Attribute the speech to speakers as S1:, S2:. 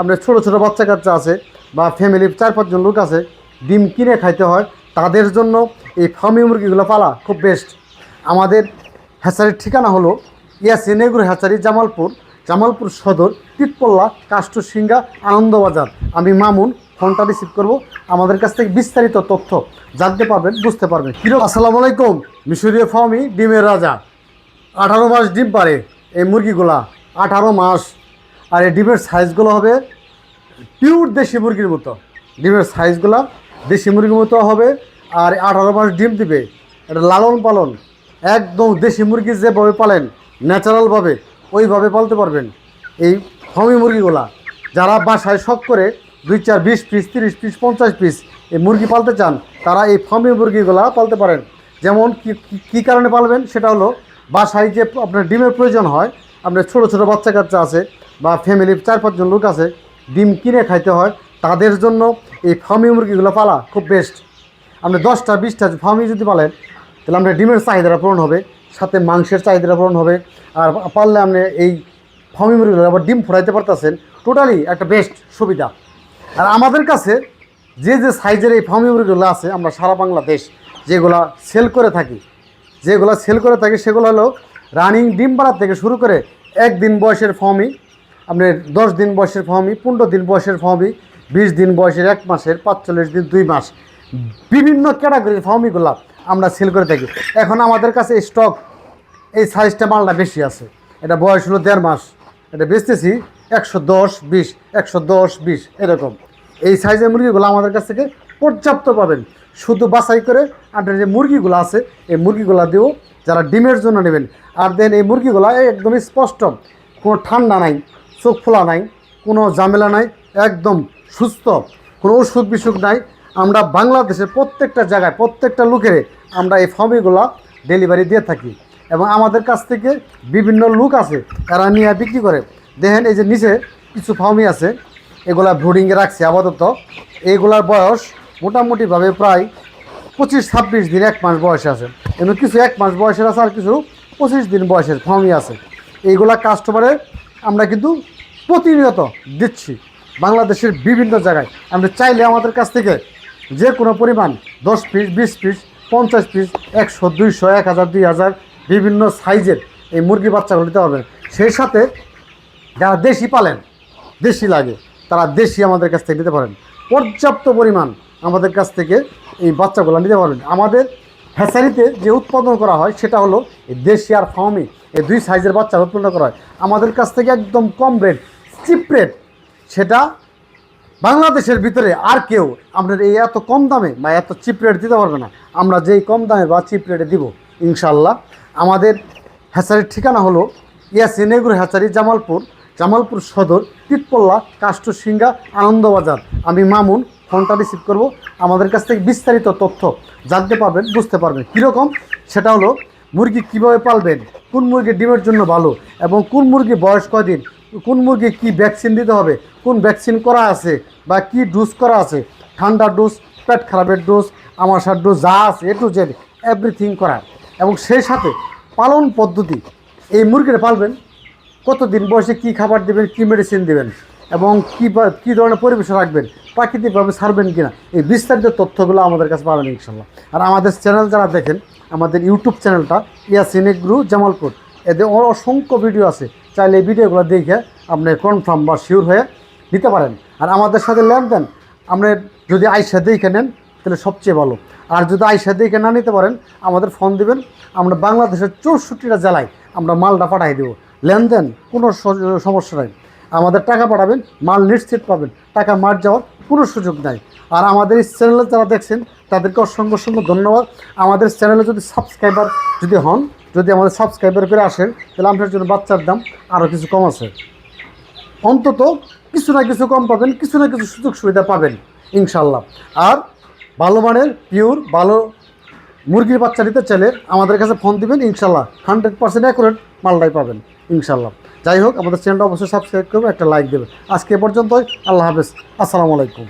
S1: আপনার ছোট ছোট বাচ্চা কাচ্চা আছে বা ফ্যামিলি চার পাঁচজন লোক আছে, ডিম কিনে খাইতে হয়, তাদের জন্য এই ফার্মি মুরগিগুলো পালা খুব বেস্ট আমাদের হ্যাচারির ঠিকানা হলো ইয়াসিন এগুর হ্যাচারি জামালপুর জামালপুর সদর টিটপল্লা কাষ্টসিঙ্গা আনন্দবাজার। আমি মামুন ফোনটা রিসিভ করব। আমাদের কাছ থেকে বিস্তারিত তথ্য জানতে পারবেন, বুঝতে পারবেন। কিরো আসসালামু আলাইকুম, মিশরীয় ফার্মি ডিমের রাজা। আঠারো মাস ডিম পারে এই মুরগিগুলা, আঠারো মাস। আর এই ডিমের সাইজগুলো হবে পিওর দেশি মুরগির মতো। ডিমের সাইজগুলো দেশি মুরগির মতো হবে আর আঠারো মাস ডিম দিবে। এটা লালন পালন। একদম দেশি মুরগি যেভাবে পালেন ন্যাচারালভাবে ওইভাবে পালতে পারবেন এই ফার্মি মুরগিগুলা। যারা বাসায় শখ করে দুই চার বিশ পিস, তিরিশ পিস, পঞ্চাশ পিস এই মুরগি পালতে চান, তারা এই ফার্মি মুরগিগুলা পালতে পারেন। যেমন কি কারণে পালবেন? সেটা হলো বাসায় যে আপনার ডিমের প্রয়োজন হয়, আপনার ছোটো ছোটো বাচ্চা কাচ্চা আছে বা ফ্যামিলির চার পাঁচজন লোক আছে, ডিম কিনে খাইতে হয়, তাদের জন্য এই ফার্মি মুরগিগুলো পালা খুব বেস্ট আপনি দশটা, বিশটা ফার্মি যদি পালেন, তাহলে আপনার ডিমের চাহিদাটা পূরণ হবে, সাথে মাংসের চাহিদাটা পূরণ হবে, আর পারলে আপনি এই ফার্মি মুরগিগুলো আবার ডিম ফোরাইতে পারতেছেন টোটালি একটা বেস্ট সুবিধা। আর আমাদের কাছে যে যে সাইজের এই ফার্মি মুরগিগুলো আছে, আমরা সারা বাংলাদেশ যেগুলা সেল করে থাকি, যেগুলো সেল করে থাকি সেগুলো হলো রানিং ডিম পাড়ার থেকে শুরু করে একদিন বয়সের ফর্মি আপনার দশ দিন বয়সের ফর্মি পনেরো দিন বয়সের ফর্মি বিশ দিন বয়সের এক মাসের, পাঁচচল্লিশ দিন দুই মাস। বিভিন্ন ক্যাটাগরির ফর্মিগুলো আমরা সেল করে থাকি। এখন আমাদের কাছে স্টক এই সাইজটা মালটা বেশি আছে। এটা বয়স হলো দেড় মাস। এটা বেচতেছি একশো দশ, বিশ, একশো দশ, বিশ, এরকম। এই সাইজের মুরগিগুলো আমাদের কাছ থেকে পর্যাপ্ত পাবেন। শুধু বাছাই করে আপনার যে মুরগিগুলো আছে, এই মুরগিগুলো দিয়েও যারা ডিমের জন্য নেবেন। আর দেন এই মুরগিগুলো একদমই স্পষ্ট, কোনো ঠান্ডা নাই। চোখ ফোলা নাই, কোনো ঝামেলা নাই, একদম সুস্থ, কোনো অসুখ বিসুখ নাই। আমরা বাংলাদেশের প্রত্যেকটা জায়গায়, প্রত্যেকটা লোকেরে আমরা এই ফার্মিগুলো ডেলিভারি দিয়ে থাকি। এবং আমাদের কাছ থেকে বিভিন্ন লোক আছে তারা নিয়ে বিক্রি করে। দেখেন এই যে নিচে কিছু ফার্মি আছে, এগুলা ব্রুডিংয়ে রাখছে আপাতত। এইগুলার বয়স মোটামুটিভাবে প্রায় পঁচিশ ছাব্বিশ দিন, এক মাস বয়সে আছে। এমন কিছু এক মাস বয়সের আছে আর কিছু পঁচিশ দিন বয়সের ফার্মি আছে। এইগুলা কাস্টমারে আমরা কিন্তু প্রতিনিয়ত দিচ্ছি বাংলাদেশের বিভিন্ন জায়গায়। আমরা চাইলে আমাদের কাছ থেকে যে কোনো পরিমাণ দশ পিস, বিশ পিস, পঞ্চাশ পিস, একশো, দুইশো, এক হাজার, দুই হাজার বিভিন্ন সাইজের এই মুরগি বাচ্চাগুলো দিতে পারবেন সেই সাথে যারা দেশি পালেন, দেশি লাগে, তারা দেশি আমাদের কাছ থেকে নিতে পারেন। পর্যাপ্ত পরিমাণ আমাদের কাছ থেকে এই বাচ্চাগুলো নিতে পারবেন আমাদের হ্যাচারিতে যে উৎপাদন করা হয়, সেটা হলো দেশি আর ফার্মি এই দুই সাইজের বাচ্চা উৎপন্ন করা হয়। আমাদের কাছ থেকে একদম কম রেট চিপ রেট সেটা বাংলাদেশের ভিতরে আর কেউ আপনার এই এত কম দামে বা এত চিপ রেট দিতে পারবে না। আমরা যেই কম দামে বা চিপ রেটে দিব ইনশাল্লাহ আমাদের হ্যাচারির ঠিকানা হলো ইয়াসিন এগুর হ্যাচারি, জামালপুর জামালপুর সদর টিটপল্লা কাষ্টসিঙ্গা আনন্দবাজার। আমি মামুন, ফোনটা রিসিভ করব। আমাদের কাছ থেকে বিস্তারিত তথ্য জানতে পারবেন, বুঝতে পারবেন। কীরকম? সেটা হলো, মুরগি কীভাবে পালবেন? কোন মুরগি ডিমের জন্য ভালো? এবং কোন মুরগি বয়স কয়দিন? কোন মুরগি কি ভ্যাকসিন দিতে হবে? কোন ভ্যাকসিন করা আছে? বা কি ডোজ করা আছে? ঠান্ডার ডোজ পেট খারাপের ডোজ আমাশার ডোজ যা আছে এ টু জেড এভরিথিং করা এবং সেই সাথে পালন পদ্ধতি, এই মুরগিটা পালবেন, কতদিন বয়সে কি খাবার দেবেন, কি মেডিসিন দেবেন, এবং কী কী ধরনের পরিবেশ রাখবেন, প্রাকৃতিকভাবে ছাড়বেন কিনা, এই বিস্তারিত তথ্যগুলো আমাদের কাছে পাবেন ইনশাল্লাহ আর আমাদের চ্যানেল যারা দেখেন, আমাদের ইউটিউব চ্যানেলটা ইয়াসিনেগ্রু জামালপুর। এদের অসংখ্য ভিডিও আছে। চাইলে এই ভিডিওগুলো দেখে আপনি কনফার্ম বা শিওর হয়ে নিতে পারেন। আর আমাদের সাথে লেনদেন, আপনি যদি আইসা দেখে নেন, তাহলে সবচেয়ে ভালো। আর যদি আইসা দেখে না নিতে পারেন, আমাদের ফোন দিবেন, আমরা বাংলাদেশের চৌষট্টিটা জেলায় আমরা মালটা পাঠাই দেবো। লেনদেন, কোনো সমস্যা নাই। আমাদের টাকা পাঠাবেন, মাল নিশ্চিত পাবেন। টাকা মার যাওয়ার কোনো সুযোগ নাই। আর আমাদের এই চ্যানেলে যারা দেখছেন, তাদেরকে অসংখ্য অসংখ্য ধন্যবাদ। আমাদের চ্যানেলে যদি সাবস্ক্রাইবার যদি হন যদি আমাদের সাবস্ক্রাইবার করে আসেন, তাহলে আপনার জন্য বাচ্চার দাম আরও কিছু কম আছে। অন্তত কিছু না কিছু কম পাবেন, কিছু না কিছু সুযোগ সুবিধা পাবেন ইনশাল্লাহ আর ভালো মানের পিওর ভালো মুরগির বাচ্চা নিতে চাইলে আমাদের কাছে ফোন দিবেন ইনশাল্লাহ হান্ড্রেড পার্সেন্ট অ্যাকুরেট মালটাই পাবেন ইনশাল্লাহ যাই হোক, আমাদের চ্যানেলটা অবশ্যই সাবস্ক্রাইব করবে একটা লাইক দেবে আজকে পর্যন্তই, আল্লাহ হাফেজ, আসসালামু আলাইকুম।